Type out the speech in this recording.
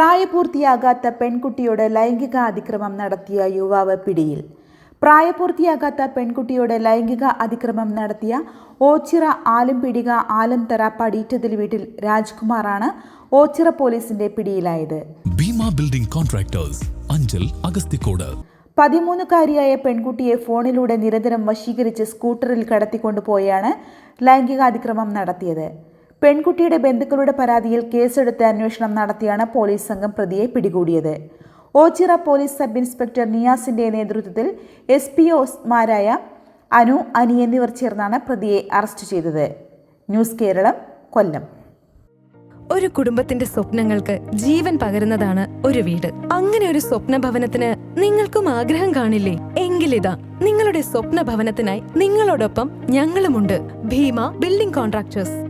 പ്രായപൂർത്തിയാകാത്ത പെൺകുട്ടിയോട് ലൈംഗിക അതിക്രമം നടത്തിയ യുവാവ് പിടിയിൽ. പ്രായപൂർത്തിയാകാത്ത പെൺകുട്ടിയോട് ലൈംഗിക അതിക്രമം നടത്തിയ ഓച്ചിറ ആലംപിടിക ആലംതറ പടീറ്റതിൽ വീട്ടിൽ രാജ്കുമാറാണ് ഓച്ചിറ പോലീസിന്റെ പിടിയിലായത്. Bheema building contractors Anchal Agasthikode. പതിമൂന്നുകാരിയായ പെൺകുട്ടിയെ ഫോണിലൂടെ നിരന്തരം വശീകരിച്ച് സ്കൂട്ടറിൽ കടത്തിക്കൊണ്ടുപോയാണ് ലൈംഗികാതിക്രമം നടത്തിയത്. പെൺകുട്ടിയുടെ ബന്ധുക്കളുടെ പരാതിയിൽ കേസെടുത്ത് അന്വേഷണം നടത്തിയാണ് പോലീസ് സംഘം പ്രതിയെ പിടികൂടിയത്. ഓച്ചിറ പോലീസ് സബ് ഇൻസ്പെക്ടർ നിയാസിന്റെ നേതൃത്വത്തിൽ എസ് പി ഒമാരായ അനു അനി എന്നിവർ ചേർന്നാണ് പ്രതിയെ അറസ്റ്റ് ചെയ്തത്. ന്യൂസ് കേരളം കൊല്ലം. ഒരു കുടുംബത്തിന്റെ സ്വപ്നങ്ങൾക്ക് ജീവൻ പകരുന്നതാണ് ഒരു വീട്. അങ്ങനെ ഒരു സ്വപ്ന ഭവനത്തിന് നിങ്ങൾക്കും ആഗ്രഹം കാണില്ലേ? എങ്കിലിതാ നിങ്ങളുടെ സ്വപ്ന ഭവനത്തിനായി നിങ്ങളോടൊപ്പം ഞങ്ങളുമുണ്ട്. Bheema building contractors.